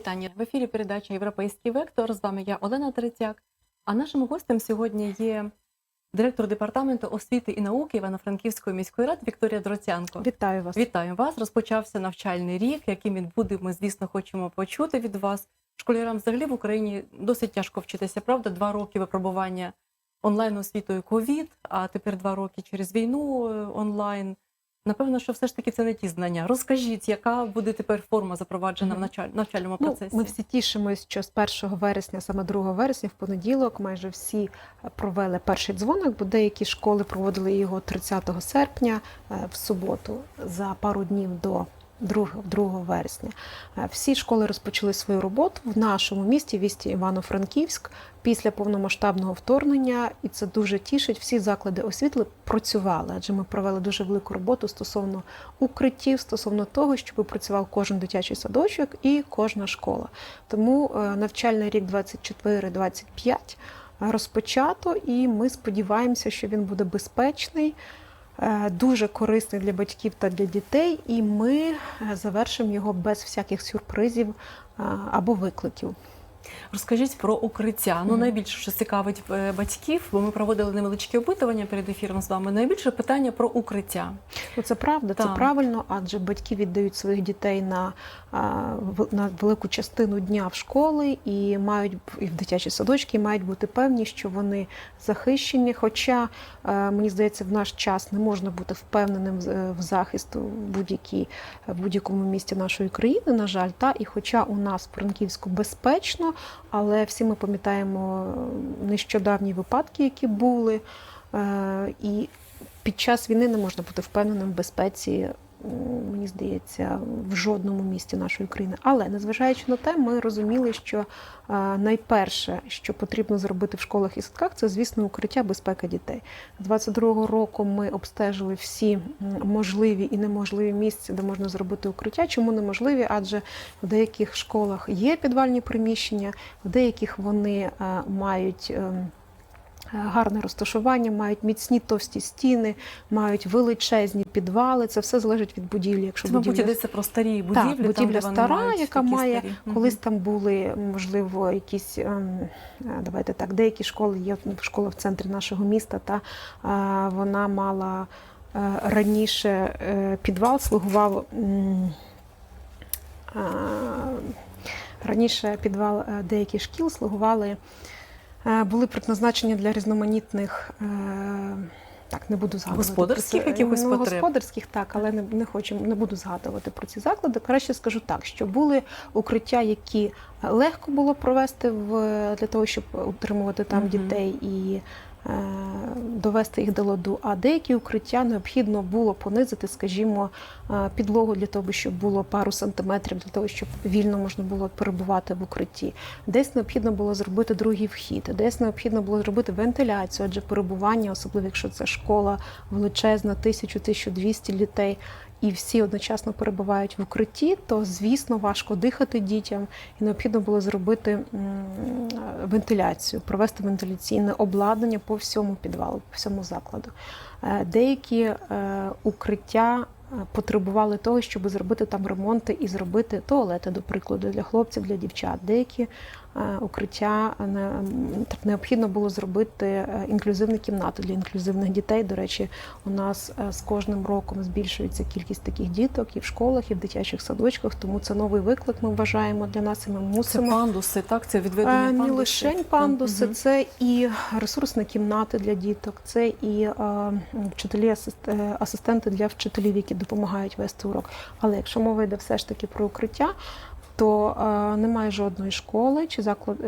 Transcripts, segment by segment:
вітання. В ефірі передача Європейський вектор. З вами я Олена Третяк. А нашим гостем сьогодні є директор департаменту освіти і науки Івано-Франківської міської ради Вікторія Дроцянко. Вітаю вас. Вітаю вас. Розпочався навчальний рік, яким він буде. Ми, звісно, хочемо почути від вас. Школярам взагалі в Україні досить тяжко вчитися. Правда, два роки випробування онлайн освітою ковід, а тепер два роки через війну е, онлайн. Напевно, що все ж таки це не ті знання. Розкажіть, яка буде тепер форма запроваджена в началь- навчальному Ну, процесі? ми всі тішимось, що з 1 вересня, саме 2 вересня, в понеділок, майже всі е, провели перший дзвонок, бо деякі школи проводили його 30 серпня е, в суботу за пару днів до 2, 2 вересня. Е, Всі школи розпочали свою роботу в нашому місті, в місті Івано-Франківськ, після повномасштабного вторгнення, і це дуже тішить. Всі заклади освіти працювали, адже ми провели дуже велику роботу стосовно укриттів, стосовно того, щоб працював кожен дитячий садочок і кожна школа. Тому е, навчальний рік 24-25 розпочато, і ми сподіваємося, що він буде безпечний. Е, Дуже корисний для батьків та для дітей, і ми е, завершимо його без всяких сюрпризів е, або викликів. Розкажіть про укриття. Ну найбільше що цікавить е, батьків, бо ми проводили невеличке опитування перед ефіром з вами. Найбільше питання про укриття. Ну, це правда, це правильно, адже батьки віддають своїх дітей на, на велику частину дня в школи і мають і в дитячі садочки, і мають бути певні, що вони захищені. Хоча е, мені здається, в наш час не можна бути впевненим е, в захисту будь-якій в будь-якому місті нашої країни, на жаль, та і хоча у нас в Франківську безпечно, але всі ми пам'ятаємо нещодавні випадки, які були. Е, І під час війни не можна бути впевненим в безпеці, мені здається, в жодному місті нашої країни. Але незважаючи на те, ми розуміли, що е, найперше, що потрібно зробити в школах і садках, це звісно укриття безпеки дітей. З 22-го року ми обстежили всі можливі і неможливі місця, де можна зробити укриття. Чому неможливі? Адже в деяких школах є підвальні приміщення, в деяких вони е, мають. Ем, Гарне розташування, мають міцні товсті стіни, мають величезні підвали. Це все залежить від будівлі. Якщо Це, мабуть, будівля йдеться про старі будівлі. Так, будівля стара, яка має старі. Колись там були, можливо, якісь ем, е, давайте так, деякі школи є школа в центрі нашого міста, та е, вона мала е, раніше е, підвал, слугував. е, Раніше підвал е, деяких шкіл слугували, е, були предназначені для різноманітних. е, Так, не буду згадувати. Господарських про це. якихось ну, потреб? господарських, так, але не, не хочу, не буду згадувати про ці заклади. Краще скажу так, що були укриття, які легко було провести в для того, щоб утримувати там угу. дітей і е, довести їх до ладу. А деякі укриття необхідно було понизити, скажімо, е, підлогу для того, щоб було пару сантиметрів, для того, щоб вільно можна було перебувати в укритті. Десь необхідно було зробити другий вхід, десь необхідно було зробити вентиляцію, адже перебування, особливо якщо це школа величезна, 1000-1200 дітей. І всі одночасно перебувають в укритті, то звісно важко дихати дітям, і необхідно було зробити вентиляцію, провести вентиляційне обладнання по всьому підвалу, по всьому закладу. Е, Деякі е, укриття е, потребували того, щоб зробити там ремонти і зробити туалети, до прикладу, для хлопців, для дівчат. Деякі укриття е, м, так необхідно було зробити е, інклюзивні кімнати для інклюзивних дітей. До речі, у нас е, з кожним роком збільшується кількість таких діток і в школах, і в дитячих садочках. Тому це новий виклик. Ми вважаємо для нас, і ми Це мусимо. пандуси, так? Це відведені Е, пандуси. Не лише пандуси, Мгм. це і ресурсні кімнати для діток, це і е, вчителі, асист- е, асистенти для вчителів, які допомагають вести урок. Але якщо мова йде все ж таки про укриття, то е, немає жодної школи чи закладу,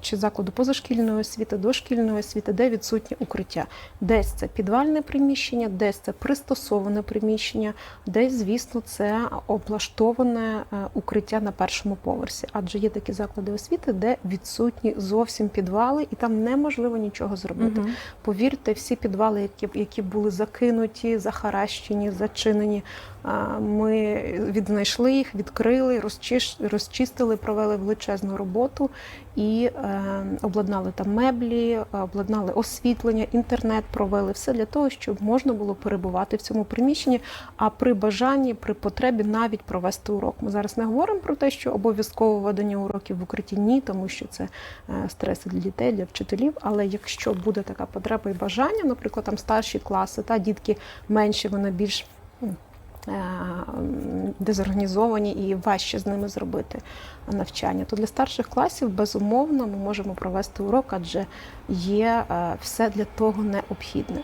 чи закладу позашкільної освіти, дошкільної освіти, де відсутнє укриття. Десь це підвальне приміщення, десь це пристосоване приміщення, десь, звісно, це облаштоване е, укриття на першому поверсі. Адже є такі заклади освіти, де відсутні зовсім підвали, і там неможливо нічого зробити. Мгм. Повірте, всі підвали, які, які були закинуті, захаращені, зачинені. Ми віднайшли їх, відкрили, розчиш, роз- розчистили, провели величезну роботу і е, обладнали там меблі, обладнали освітлення, інтернет провели все для того, щоб можна було перебувати в цьому приміщенні. А при бажанні, при потребі навіть провести урок. Ми зараз не говоримо про те, що обов'язково ведення уроків в укритті ні, тому що це е, стреси для дітей, для вчителів. Але якщо буде така потреба і бажання, наприклад, там старші класи, та дітки менші, вони більш е, дезорганізовані і важче з ними зробити навчання, то для старших класів безумовно ми можемо провести урок, адже є е, все для того необхідне.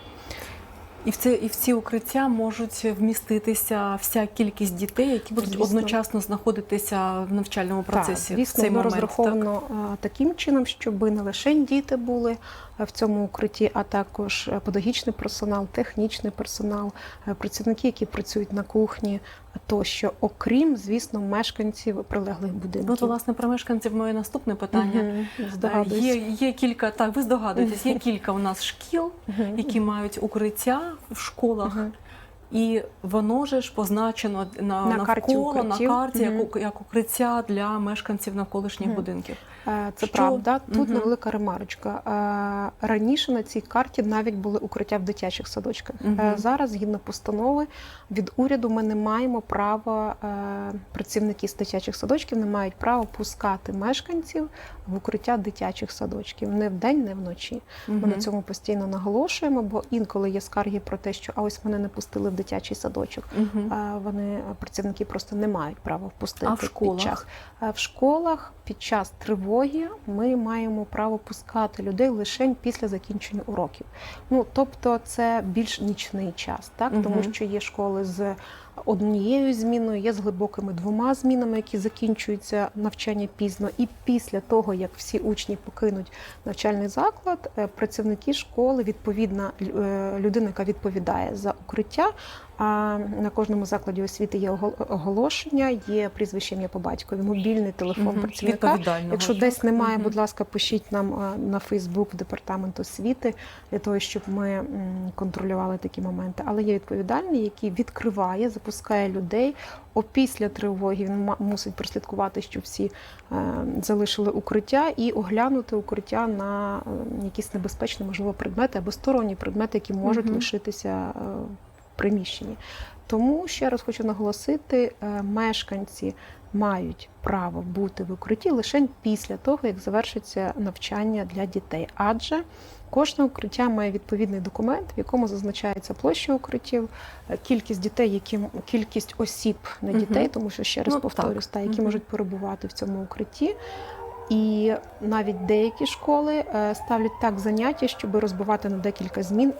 І в це і в ці укриття можуть вміститися вся кількість дітей, які будуть Звісно. одночасно знаходитися в навчальному процесі. Так, в цей воно момент, розраховано а, таким чином, щоб не лише діти були в цьому укритті, а також е, педагогічний персонал, технічний персонал, е, працівники, які працюють на кухні, тощо, окрім, звісно, мешканців прилеглих будинків. От, власне, про мешканців моє наступне питання. Е. Є, є кілька, так, ви здогадуєтесь, є кілька у нас шкіл, Мгм. які мають укриття в школах. Мгм. І воно же ж позначено на, На карті навколо, на карті, як, Мгм. ук- як укриття для мешканців навколишніх Мгм. будинків. Е, Це Що? правда. Тут Мгм. невелика ремарочка. Е, Раніше на цій карті навіть були укриття в дитячих садочках. Мгм. Е, Зараз, згідно постанови, від уряду ми не маємо права, працівники з дитячих садочків не мають права пускати мешканців в укриття дитячих садочків не вдень, не вночі. Ми на цьому постійно наголошуємо, бо інколи є скарги про те, що а ось мене не пустили в дитячий садочок. А Вони працівники просто не мають права впустити А в школах? під час. В школах під час тривоги ми маємо право пускати людей лише після закінчення уроків. Ну тобто це більш нічний час, так тому що є школи з однією зміною, є з глибокими двома змінами, які закінчуються навчання пізно. І після того, як всі учні покинуть навчальний заклад, е, працівники школи, відповідна е, людина, яка відповідає за укриття. На кожному закладі освіти є оголошення, є прізвище ім'я по батькові, мобільний телефон Мгм. працівника. Якщо десь немає, Мгм. будь ласка, пишіть нам на Фейсбук департамент освіти для того, щоб ми контролювали такі моменти. Але є відповідальний, який відкриває, запускає людей. Опісля тривоги він мусить прослідкувати, щоб всі е, залишили укриття і оглянути укриття на е, якісь небезпечні, можливо, предмети або сторонні предмети, які можуть Мгм. лишитися е, приміщенні. Тому ще раз хочу наголосити, е, мешканці мають право бути в укритті лише після того, як завершиться навчання для дітей. Адже кожне укриття має відповідний документ, в якому зазначається площа укриттів, е, кількість дітей, які кількість осіб, Мгм. дітей, тому що ще раз Ну, повторюсь, та які можуть перебувати в цьому укритті. І навіть деякі школи е, ставлять так заняття, щоб розбивати на декілька змін,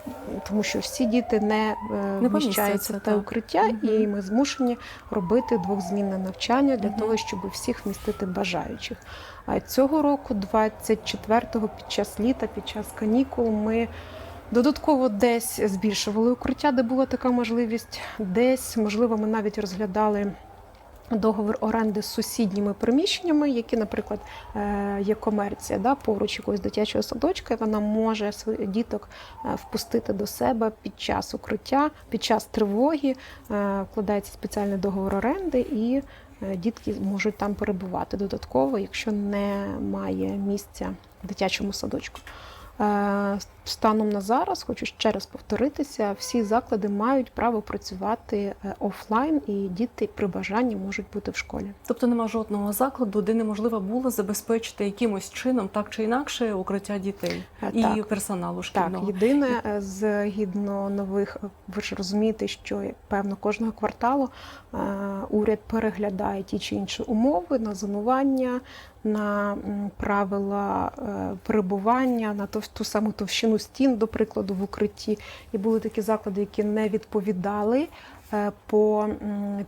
тому що всі діти не, е, Не вміщаються в те укриття, Мгм. і ми змушені робити двохзмінне навчання для Мгм. того, щоб всіх вмістити бажаючих. А цього року, 24-го, під час літа, під час канікул, ми додатково десь збільшували укриття, де була така можливість. Десь, можливо, ми навіть розглядали. Договір оренди з сусідніми приміщеннями, які, наприклад, е, є комерція, да, поруч якогось дитячого садочка, і вона може своїх діток е, впустити до себе під час укриття, під час тривоги, е, вкладається спеціальний договор оренди, і дітки можуть там перебувати додатково, якщо немає місця в дитячому садочку. Станом на зараз хочу ще раз повторитися: всі заклади мають право працювати е, офлайн, і діти при бажанні можуть бути в школі. Тобто нема жодного закладу, де неможливо було забезпечити якимось чином, так чи інакше, укриття дітей Е, і так. персоналу Так, єдине, згідно нових, е, ви ж розумієте, що певно кожного кварталу уряд переглядає ті чи інші умови на зонування, на правила перебування, на ту саму товщину стін, до прикладу, в укритті. І були такі заклади, які не відповідали. Е, По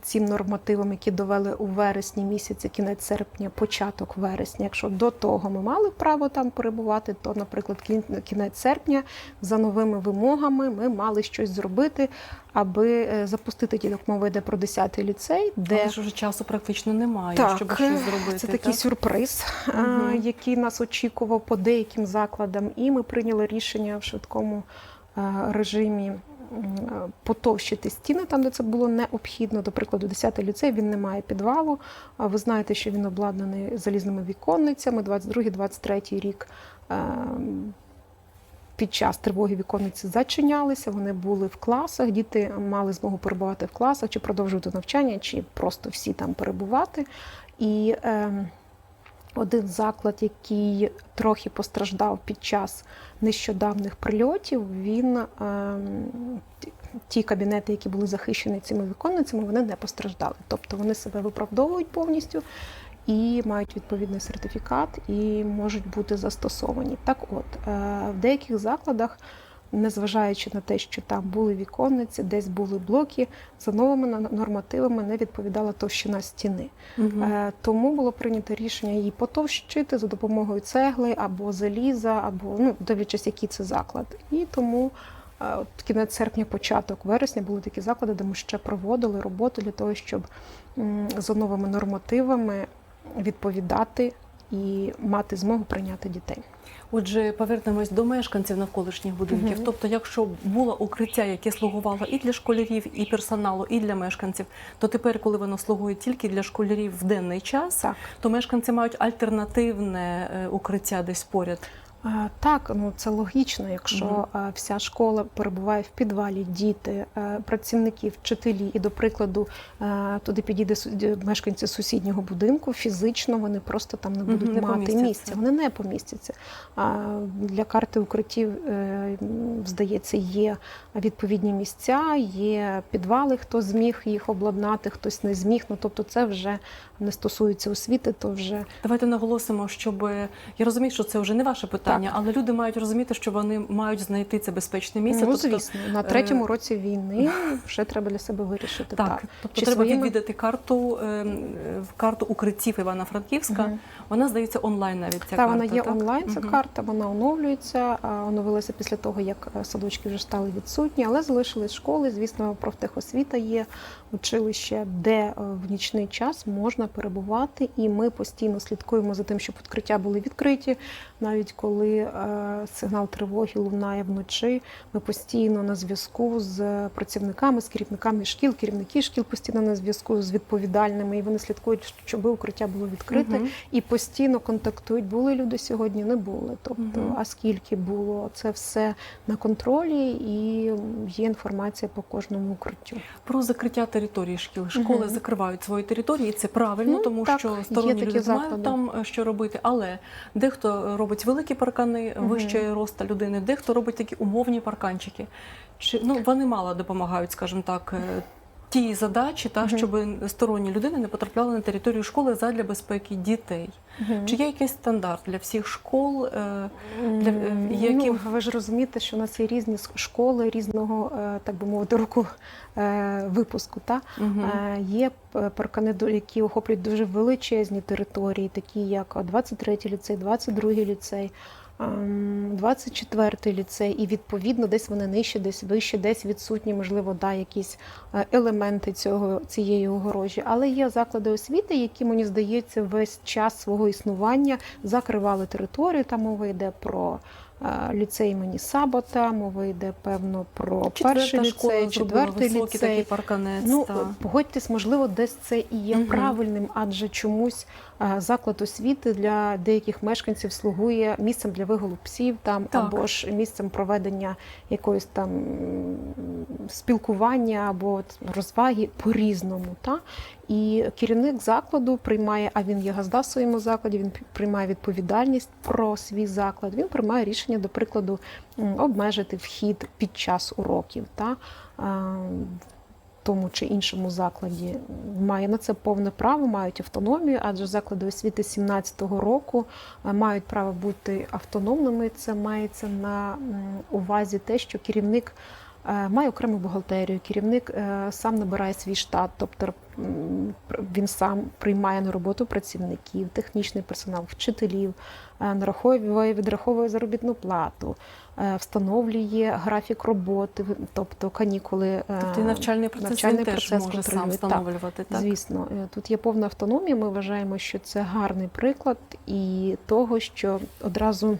цим нормативам, які довели у вересні місяці, кінець серпня, початок вересня. Якщо до того ми мали право там перебувати, то, наприклад, кін- кінець серпня за новими вимогами ми мали щось зробити, аби е, запустити діток. Мова йде про 10-й ліцей, де Але ж вже часу практично немає, Так, щоб щось зробити. це такий так? сюрприз, е, Мгм. який нас очікував по деяким закладам, і ми прийняли рішення в швидкому е, режимі потовщити стіни там, де це було необхідно. До прикладу, 10-й ліцей він не має підвалу. Ви знаєте, що він обладнаний залізними віконницями. 22-23 рік е, під час тривоги віконниці зачинялися. Вони були в класах. Діти мали змогу перебувати в класах, чи продовжувати навчання, чи просто всі там перебувати. І е, один заклад, який трохи постраждав під час нещодавних прильотів, він ем, ті- кабінети, які були захищені цими віконницями, вони не постраждали. Тобто вони себе виправдовують повністю і мають відповідний сертифікат і можуть бути застосовані. Так от, е, в деяких закладах. Незважаючи на те, що там були віконниці, десь були блоки, за новими нормативами не відповідала товщина стіни. Е, Тому було прийнято рішення її потовщити за допомогою цегли або заліза, або ну дивлячись, який це заклад. І тому е, от кінець серпня, початок вересня були такі заклади, де ми ще проводили роботу для того, щоб за новими нормативами відповідати і мати змогу прийняти дітей. Отже, повернемось до мешканців навколишніх будинків. Мгм. Тобто, якщо було укриття, яке слугувало і для школярів, і персоналу, і для мешканців, то тепер, коли воно слугує тільки для школярів в денний час, Так. то мешканці мають альтернативне е, укриття десь поряд. Так, ну це логічно, якщо а, вся школа перебуває в підвалі, діти, е, працівники, вчителі, і, до прикладу, е, туди підійде мешканці сусіднього будинку, фізично вони просто там не будуть не мати помістяться. місця. Вони не помістяться. Для карти укриттів, е, здається, є відповідні місця, є підвали, хто зміг їх обладнати, хтось не зміг. Ну тобто, це вже не стосується освіти, то вже Давайте наголосимо, щоб я розумію, що це вже не ваше питання, але люди мають розуміти, що вони мають знайти це безпечне місце. ну, тобто, звісно, на третьому році війни вже треба для себе вирішити. Так, Так, тобто Чи треба своїми- відвідати карту ем, е, в карту укриттів Івано-Франківська. Мгм. Вона здається онлайн навіть ця Та карта. вона є так? онлайн. Ця Мгм. карта вона оновлюється. Оновилася після того, як е, садочки вже стали відсутні, але залишились школи. Звісно, профтехосвіта є училище, де е, в нічний час можна перебувати, і ми постійно слідкуємо за тим, щоб відкриття були відкриті. Навіть коли е, сигнал тривоги лунає вночі, ми постійно на зв'язку з працівниками, з керівниками шкіл, керівники шкіл постійно на зв'язку з відповідальними, і вони слідкують, щоб укриття було відкрите Мгм. і постійно контактують. Були люди сьогодні, не були. Тобто, Мгм. а скільки було, це все на контролі, і є інформація по кожному укриттю. Про закриття території шкіл. Школи Мгм. закривають свої території, і це правильно, Ну, тому так, що сторонні люди знають мають там е, що робити. Але дехто робить великі паркани угу. вище роста людини, дехто робить такі умовні парканчики. Чи ну вони мало допомагають, скажімо так. Е, Тій задачі, та щоб сторонні людини не потрапляли на територію школи задля безпеки дітей. Чи є якийсь стандарт для всіх школ? е, Для- М, яким- ну, ви ж розумієте, що у нас є різні школи різного, е, так би мовити, року е, випуску. Та? Е, Є паркани, які охоплюють дуже величезні території, такі як 23-й ліцей, 22-й ліцей, 24-й ліцей, і відповідно десь вони нижче, десь вище, десь відсутні, можливо, да, якісь е, елементи цього цієї огорожі. Але є заклади освіти, які мені здається весь час свого існування закривали територію. Там мова йде про. е, Ліцей імені Сабота, мова йде певно про перший Четверта школа ліцей, четвертий ліцей. такий парканець. Ну, та. погодьтесь, можливо, десь це і є Мгм. правильним, адже чомусь е, заклад освіти для деяких мешканців слугує місцем для вигулу псів там Так. або ж місцем проведення якоїсь там спілкування або розваги по-різному. Та? І керівник закладу приймає, а він є газда в своєму закладі, він приймає відповідальність про свій заклад. Він приймає рішення, до прикладу, обмежити вхід під час уроків. Та? Тому чи іншому закладі має на це повне право, мають автономію, адже заклади освіти 17-го року е, мають право бути автономними. Це мається на увазі те, що керівник має окрему бухгалтерію, керівник е, сам набирає свій штат, тобто він сам приймає на роботу працівників, технічний персонал, вчителів, е, нараховує, відраховує заробітну плату, е, встановлює графік роботи, тобто канікули. е, Тобто і навчальний процес навчальний він теж процес може сам встановлювати. Так, Звісно, е, тут є повна автономія. Ми вважаємо, що це гарний приклад і того, що одразу Е,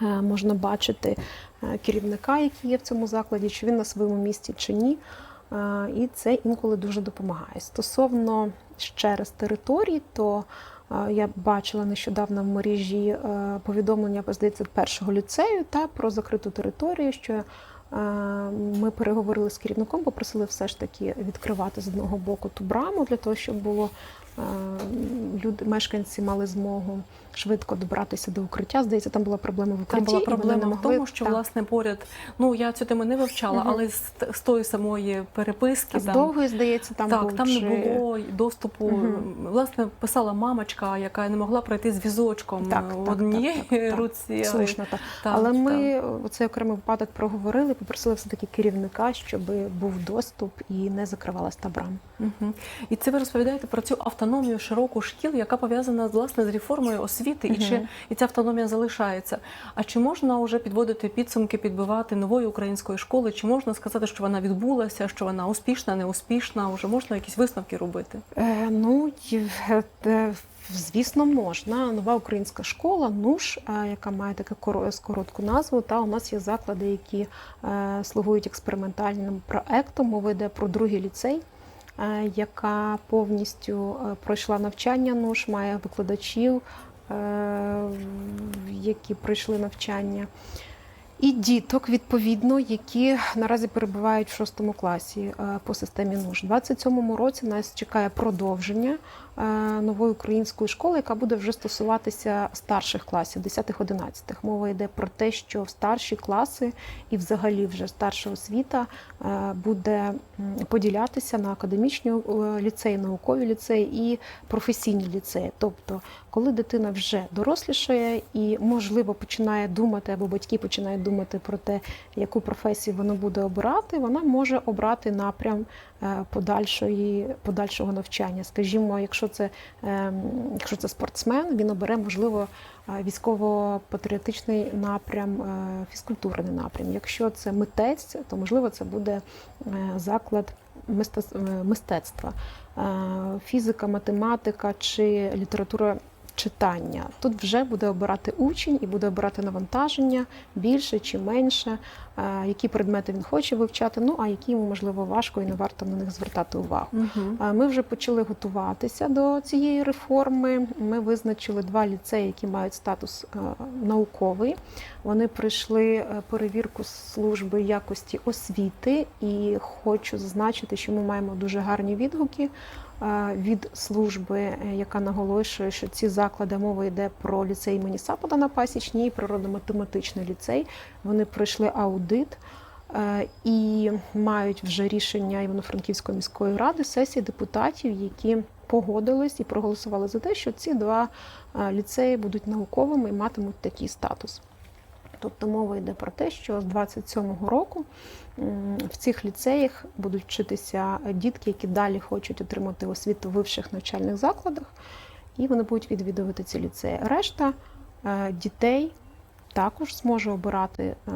Можна бачити е, керівника, який є в цьому закладі, чи він на своєму місці чи ні. Е, І це інколи дуже допомагає. Стосовно ще раз територій, то е, я бачила нещодавно в мережі е, повідомлення, здається, першого ліцею та про закриту територію, що е, ми переговорили з керівником, попросили все ж таки відкривати з одного боку ту браму для того, щоб було е, люди, мешканці мали змогу швидко добратися до укриття. Здається, там була проблема в укритті. Там була проблема в могли- тому, що так. власне поряд, ну я цю тему не вивчала, Мгм. але з, з тої самої переписки з там, довгої, здається, там так, був там чи... не було доступу. Мгм. Власне, писала мамочка, яка не могла пройти з візочком Так, в однієї так, так, руці. Слушно, так. так, Але так. ми цей окремий випадок проговорили, попросили все-таки керівника, щоб був доступ і не закривалась та брама. Мгм. І це ви розповідаєте про цю автономію широку шкіл, яка пов'язана власне з реформою освіти, і чи і ця автономія залишається. А чи можна вже підводити підсумки, підбивати нової української школи? Чи можна сказати, що вона відбулася, що вона успішна, неуспішна? Уже можна якісь висновки робити? Е, ну, е, е, звісно, можна. Нова українська школа, НУШ, е, яка має таку коро- коротку назву. Та у нас є заклади, які слугують експериментальним проектом. Мова йде про другий ліцей. Яка повністю пройшла навчання НУШ, має викладачів, які пройшли навчання, і діток, відповідно, які наразі перебувають в шостому класі е, по системі НУШ. У 27-му році нас чекає продовження е, нової української школи, яка буде вже стосуватися старших класів, 10-11. Мова йде про те, що в старші класи і взагалі вже старша освіта е, буде поділятися на академічні ліцеї, наукові ліцеї і професійні ліцеї. Тобто, коли дитина вже дорослішає і, можливо, починає думати, або батьки починають думати про те, яку професію вона буде обирати, вона може обрати напрям е, подальшої, подальшого навчання. Скажімо, якщо це, ем, якщо це спортсмен, він обере, можливо, е, військово-патріотичний напрям, е, фізкультурний напрям. Якщо це митець, то можливо це буде е, заклад мистецтв- е, мистецтва, Е, фізика, математика чи література читання. Тут вже буде обирати учень і буде обирати навантаження більше чи менше, е, які предмети він хоче вивчати, ну а які йому можливо важко і не варто на них звертати увагу. Угу. Е, Ми вже почали готуватися до цієї реформи. Ми визначили два ліцеї, які мають статус е, науковий. Вони пройшли перевірку служби якості освіти, і хочу зазначити, що ми маємо дуже гарні відгуки від служби, е, яка наголошує, що ці заклади мова йде про ліцей імені Сапода на Пасічній, природно-математичний ліцей. Вони пройшли аудит. Е, І мають вже рішення Івано-Франківської міської ради сесії депутатів, які погодились і проголосували за те, що ці два е, ліцеї будуть науковими і матимуть такий статус. Тобто мова йде про те, що з 27-го року в цих ліцеях будуть вчитися дітки, які далі хочуть отримати освіту в вищих навчальних закладах, і вони будуть відвідувати ці ліцеї. Решта е, дітей також зможе обирати е,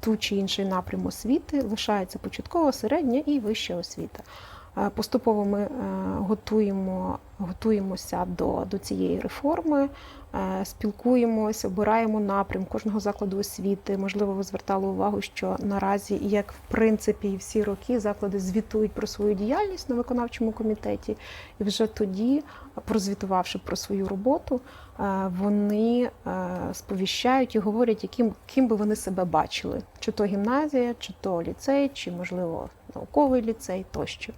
ту чи інший напрям освіти, лишається початкова, середня і вища освіта. Е, Поступово ми е, готуємо, готуємося до, до цієї реформи, е, спілкуємося, обираємо напрям кожного закладу освіти. Можливо, ви звертали увагу, що наразі, як в принципі і всі роки, заклади звітують про свою діяльність на виконавчому комітеті, і вже тоді, прозвітувавши про свою роботу, вони сповіщають і говорять, яким ким би вони себе бачили: чи то гімназія, чи то ліцей, чи можливо науковий ліцей тощо.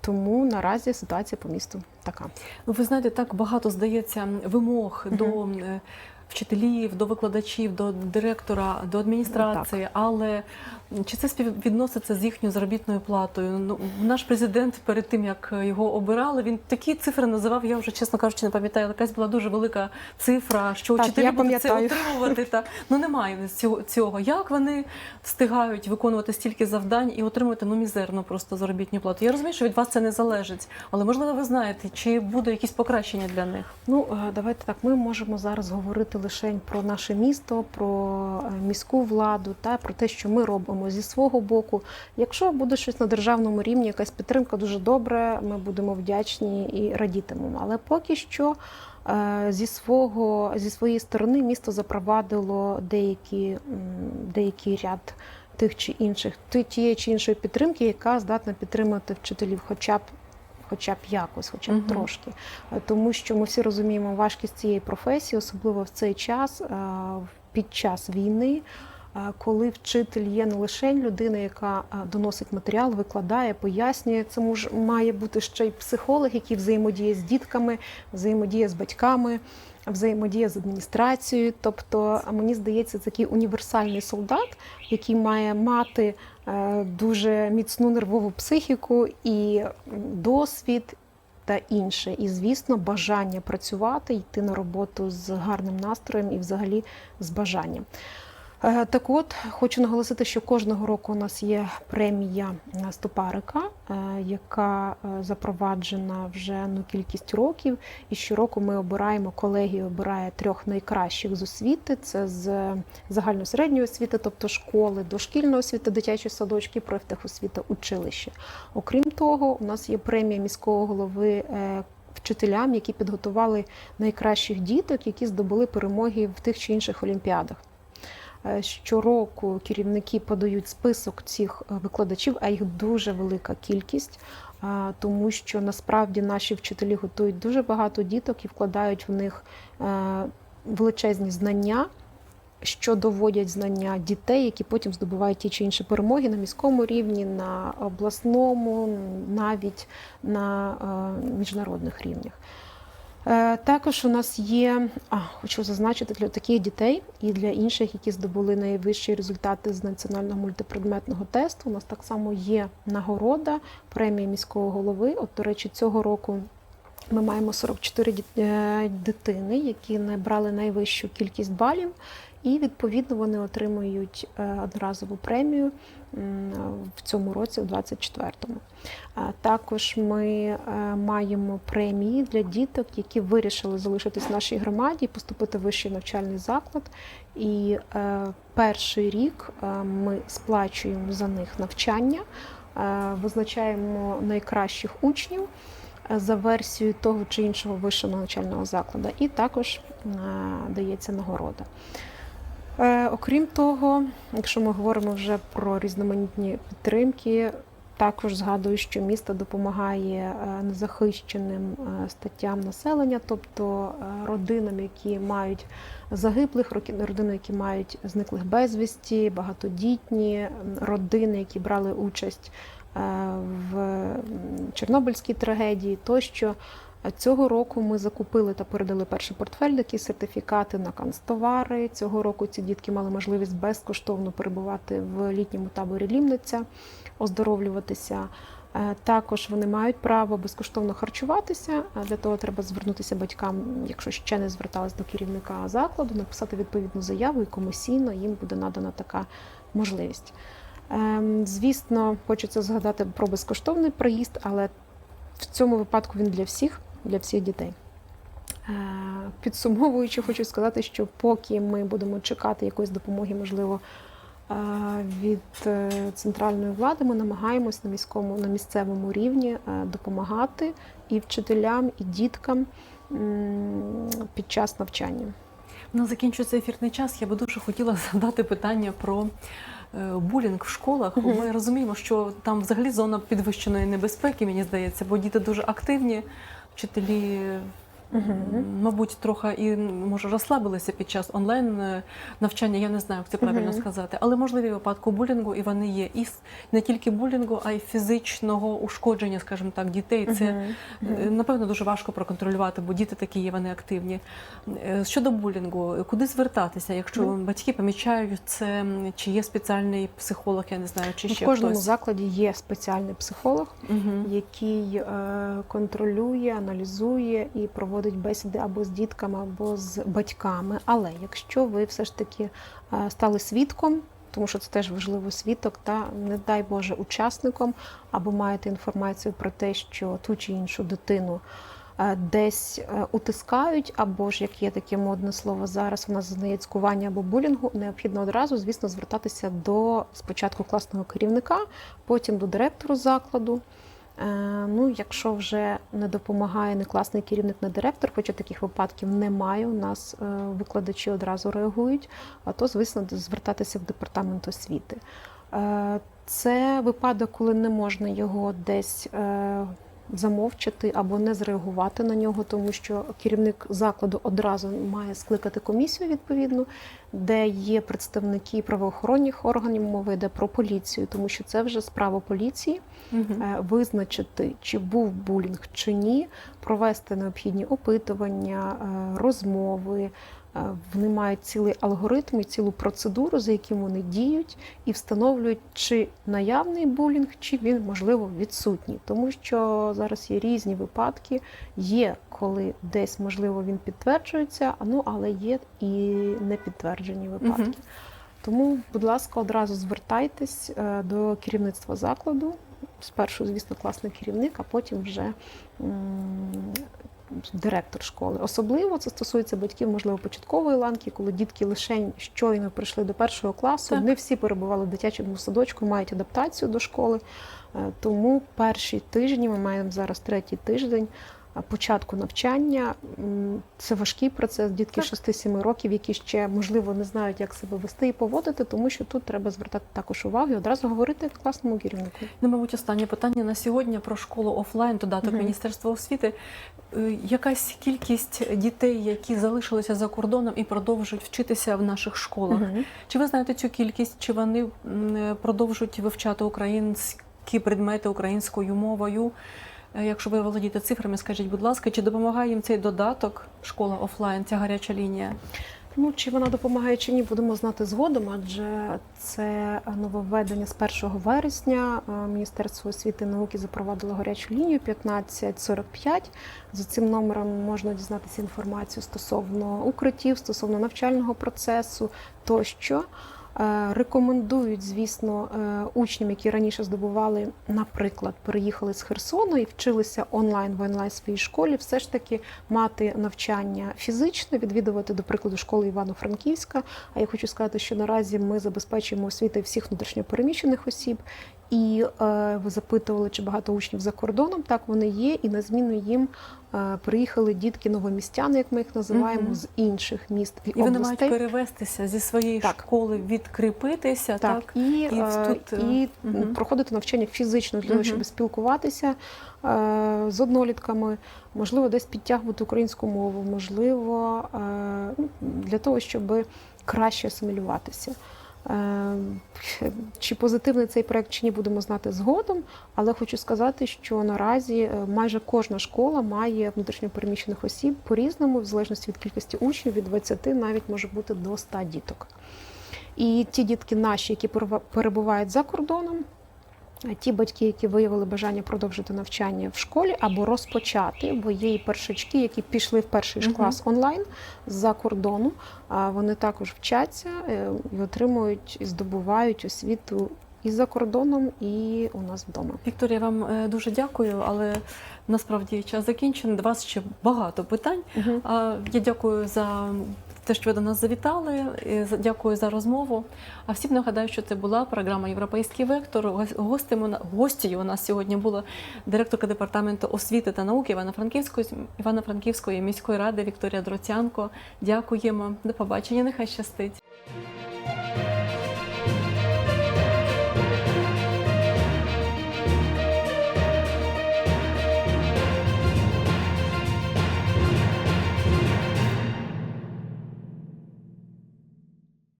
Тому наразі ситуація по місту така. Ну, ви знаєте, так багато здається вимог Мгм. до е, вчителів, до викладачів, до директора, до адміністрації, але чи це співвідноситься з їхньою заробітною платою? Ну наш президент перед тим як його обирали, він такі цифри називав. Я вже чесно кажучи, не пам'ятаю. Якась була дуже велика цифра, що Так, вчителі будуть це отримувати. Та ну немає цього цього. Як вони встигають виконувати стільки завдань і отримувати ну мізерну просто заробітну плату? Я розумію, що від вас це не залежить, але можливо, ви знаєте, чи буде якісь покращення для них? Ну, е, давайте так. Ми можемо зараз говорити лише про наше місто, про е, міську владу та про те, що ми робимо зі свого боку. Якщо буде щось на державному рівні, якась підтримка дуже добре, ми будемо вдячні і радітимемо. Але поки що Е, Зі свого зі своєї сторони місто запровадило деякі, деякий ряд тих чи інших тієї чи іншої підтримки, яка здатна підтримати вчителів, хоча б. Хоча б якось, хоча б Мгм. трошки, Е, тому що ми всі розуміємо важкість цієї професії, особливо в цей час, е, під час війни, е, коли вчитель є не лише людина, яка доносить матеріал, викладає, пояснює. Це мож, має бути ще й психолог, який взаємодіє з дітками, взаємодіє з батьками, взаємодіє з адміністрацією. Тобто, мені здається, це такий універсальний солдат, який має мати дуже міцну нервову психіку і досвід. Та інше, і звісно, бажання працювати, йти на роботу з гарним настроєм і взагалі з бажанням. Е, Так от хочу наголосити, що кожного року у нас є премія Стопарика, е, яка е, запроваджена вже ну, кількість років. І щороку ми обираємо, колегія обирає трьох найкращих з освіти. Це з загальносередньої освіти, тобто школи, дошкільної освіти, дитячі садочки, профтехосвіта, училище. Окрім того, у нас є премія міського голови. Вчителям, які підготували найкращих діток, які здобули перемоги в тих чи інших олімпіадах. Е, Щороку керівники подають список цих е, викладачів, а їх дуже велика кількість, тому що насправді наші вчителі готують дуже багато діток і вкладають в них е, величезні знання, що доводять знання дітей, які потім здобувають ті чи інші перемоги на міському рівні, на обласному, навіть на міжнародних рівнях. Е, Також у нас є, а, хочу зазначити для таких дітей і для інших, які здобули найвищі результати з національного мультипредметного тесту. У нас так само є нагорода премії міського голови. От, до речі, цього року ми маємо 44 діт- е, дитини, які набрали найвищу кількість балів, і відповідно вони отримують е, одноразову премію в цьому році, в 24-му. Також ми е, маємо премії для діток, які вирішили залишитись в нашій громаді поступити в вищий навчальний заклад. І е, перший рік ми сплачуємо за них навчання, визначаємо найкращих учнів за версією того чи іншого вищого навчального закладу, і також дається нагорода. Е, Окрім того, якщо ми говоримо вже про різноманітні підтримки, також згадую, що місто допомагає е, незахищеним е, статтям населення, тобто родинам, які мають загиблих, родини, які мають зниклих безвісті, багатодітні родини, які брали участь в Чорнобильській трагедії, тощо. Цього року ми закупили та передали перший портфель, такі сертифікати на канцтовари. Цього року ці дітки мали можливість безкоштовно перебувати в літньому таборі Лімниця, оздоровлюватися. Е, Також вони мають право безкоштовно харчуватися. а Для того треба звернутися батькам, якщо ще не звертались до керівника закладу, написати відповідну заяву і комісійно їм буде надана така можливість. Ем, Звісно, хочеться згадати про безкоштовний проїзд, але в цьому випадку він для всіх, для всіх дітей. Е, Підсумовуючи, хочу сказати, що поки ми будемо чекати якоїсь допомоги, можливо, е, від е, центральної влади, ми намагаємось на міському, на місцевому рівні допомагати і вчителям, і діткам під час навчання. Ну, закінчується ефірний час. Я би дуже хотіла задати питання про булінг в школах. Ми розуміємо, що там взагалі зона підвищеної небезпеки, мені здається, бо діти дуже активні, вчителі. М, Мабуть, трохи і може розслабилися під час онлайн е, навчання. Я не знаю, як це правильно Мгм. сказати, але можливі випадки булінгу, і вони є і не тільки булінгу, а й фізичного ушкодження, скажімо так, дітей. Це. Е, Напевно, дуже важко проконтролювати, бо діти такі є, вони активні. Е, Щодо булінгу, куди звертатися, якщо Мгм. батьки помічають це, чи є спеціальний психолог, я не знаю, чи ще В кожному хтось. закладі є спеціальний психолог, Мгм. який контролює, аналізує і проводить бесіди або з дітками, або з батьками. Але якщо ви все ж таки е, стали свідком, тому що це теж важливо свідок, та не дай Боже учасником, або маєте інформацію про те, що ту чи іншу дитину. е, Десь е, утискають, або ж як є таке модне слово зараз, у нас зазнає або булінгу, необхідно одразу, звісно, звертатися до спочатку класного керівника, потім до директору закладу, Ну, якщо вже не допомагає не класний керівник, не директор, хоча таких випадків немає. У нас е, викладачі одразу реагують, а то, звісно, звертатися в департамент освіти. Е, Це випадок, коли не можна його десь е, замовчати або не зреагувати на нього, тому що керівник закладу одразу має скликати комісію відповідну, де є представники правоохоронних органів, мова йде про поліцію, тому що це вже справа поліції е, визначити, чи був булінг чи ні, провести необхідні опитування, е, розмови. Е, Вони мають цілий алгоритм і цілу процедуру, за яким вони діють, і встановлюють, чи наявний булінг, чи він можливо відсутній. Тому що зараз є різні випадки. Є коли десь можливо він підтверджується, ну але є і непідтверджені випадки. Мгм. Тому, будь ласка, одразу звертайтесь е, до керівництва закладу. Спершу, звісно, класний керівник, а потім вже директор школи. Особливо це стосується батьків, можливо, початкової ланки, коли дітки лише щойно прийшли до першого класу. Так. Не всі перебували в дитячому садочку, мають адаптацію до школи. Е, Тому перші тижні ми маємо зараз третій тиждень. Початку навчання це важкий процес. Дітки Так. 6-7 років, які ще можливо не знають, як себе вести і поводити, тому що тут треба звертати також увагу і одразу говорити класному керівнику. Ну, мабуть, останнє питання на сьогодні про школу офлайн, додаток Мгм. Міністерства освіти. Е, Якась кількість дітей, які залишилися за кордоном і продовжують вчитися в наших школах. Мгм. Чи ви знаєте цю кількість? Чи вони продовжують вивчати українські предмети українською мовою? Е, Якщо ви володієте цифрами, скажіть, будь ласка, чи допомагає їм цей додаток школа офлайн, ця гаряча лінія? Ну, чи вона допомагає чи ні, будемо знати згодом, адже це нововведення з 1 вересня. Е, Міністерство освіти і науки запровадило гарячу лінію 1545. За цим номером можна дізнатися інформацію стосовно укриттів, стосовно навчального процесу тощо. Е, Рекомендують, звісно, е, учням, які раніше здобували, наприклад, переїхали з Херсону і вчилися онлайн в онлайн своїй школі, все ж таки мати навчання фізичне, відвідувати, до прикладу, школи Івано-Франківська. А я хочу сказати, що наразі ми забезпечуємо освіти всіх внутрішньопереміщених осіб. І е, ви запитували, чи багато учнів за кордоном. Так вони є, і на зміну їм е, приїхали дітки новомістяни, як ми їх називаємо, Мгм. з інших міст і, І вони мають перевестися зі своєї Так. школи, відкріпитися, так? Так, і, І е, тут, е, і мгм. проходити навчання фізично для того, щоб спілкуватися е, з однолітками, можливо, десь підтягувати українську мову, можливо, е, ну, для того, щоб краще асимілюватися. Е, Чи позитивний цей проект, чи ні, будемо знати згодом, але хочу сказати, що наразі е, майже кожна школа має внутрішньопереміщених осіб по-різному, в залежності від кількості учнів, від 20 навіть може бути до 100 діток. І ті дітки наші, які перебувають за кордоном, ті батьки, які виявили бажання продовжити навчання в школі або розпочати, бо є і першачки, які пішли в перший ж клас онлайн з-за кордону, а вони також вчаться е, і отримують і здобувають освіту і за кордоном, і у нас вдома. Вікторія, вам е, дуже дякую, але насправді час закінчений. До вас ще багато питань. А, Я дякую за те, що ви до нас завітали. Дякую за розмову. А всім нагадаю, що це була програма Європейський вектор. Гос- Гостем гостею у нас сьогодні була директорка департаменту освіти та науки Івано-Франківської Івано-Франківської міської ради Вікторія Дроцянко. Дякуємо. До побачення. Нехай щастить.